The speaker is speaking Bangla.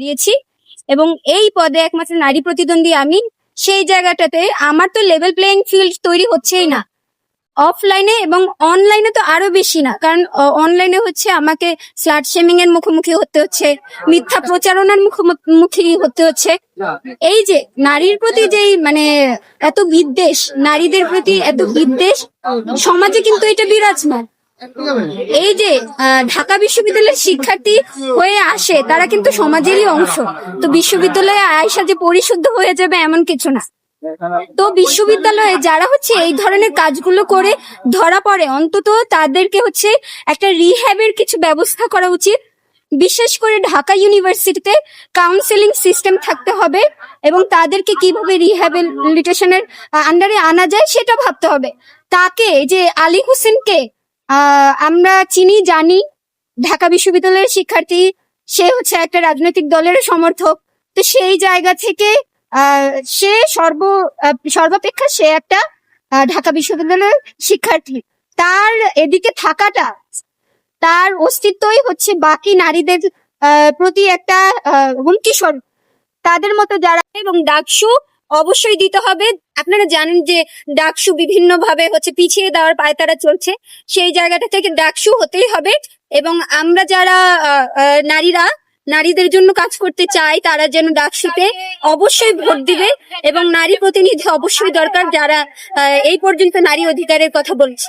দিয়েছি এবং এই পদে একমাত্র নারী প্রতিদ্বন্দ্বী আমি। সেই জায়গাটাতে আমার তো লেভেল প্লেইং ফিল্ড তৈরি হচ্ছেই না। অফলাইনে এবং অনলাইনে তো আরও বেশি না। কারণ অনলাইনে হচ্ছে আমাকে স্লাট শেমিং এর মুখোমুখি হতে হচ্ছে, মিথ্যা প্রচারণার মুখোমুখি হতে হচ্ছে। এই যে নারীর প্রতি যেই মানে এত বিদ্বেষ, নারীদের প্রতি এত বিদ্বেষ, সমাজে কিন্তু এটা বিরাজমান। এই যে ঢাকা বিশ্ববিদ্যালয়ের শিক্ষার্থী হয়ে আসে, তারা কিন্তু সমাজেরই অংশ। তো বিশ্ববিদ্যালয়ে আয়সা যে পরিশুদ্ধ হয়ে যাবে এমন কিছু না। তো বিশ্ববিদ্যালয়ে যারা হচ্ছে এই ধরনের কাজগুলো করে ধরা পড়ে, অন্তত তাদেরকে হচ্ছে একটা রিহ্যাবের কিছু ব্যবস্থা করা উচিত। বিশেষ করে ঢাকা ইউনিভার্সিটিতে কাউন্সেলিং সিস্টেম থাকতে হবে এবং তাদেরকে কীভাবে রিহ্যাবিলিটেশনের আন্ডারে আনা যায় সেটা ভাবতে হবে। তাকে যে আলী হোসেনকে আমরা চিনি, জানি। ঢাকা বিশ্ববিদ্যালয়ের শিক্ষার্থী, সে হচ্ছে একটা রাজনৈতিক দলের সমর্থক। তো সেই জায়গা থেকে সে সর্ব সর্বাপেক্ষা সে একটা ঢাকা বিশ্ববিদ্যালয়ের শিক্ষার্থী। তার এদিকে থাকাটা, তার অস্তিত্বই হচ্ছে বাকি নারীদের প্রতি একটা হুমকি স্বরূপ। তাদের মতো যারা এবং ডাকসু অবশ্যই দিতে হবে। আপনারা জানেন যে ডাকসু বিভিন্ন ভাবে হচ্ছে পিছিয়ে দেওয়ার পায়তারা চলছে। সেই জায়গাটা থেকে ডাকসু হতেই হবে এবং আমরা যারা নারীরা, নারীদের জন্য কাজ করতে চাই, তারা যেন ডাকসুতে অবশ্যই ভোট দিবে এবং নারী প্রতিনিধি অবশ্যই দরকার যারা এই পর্যন্ত নারী অধিকারের কথা বলছে।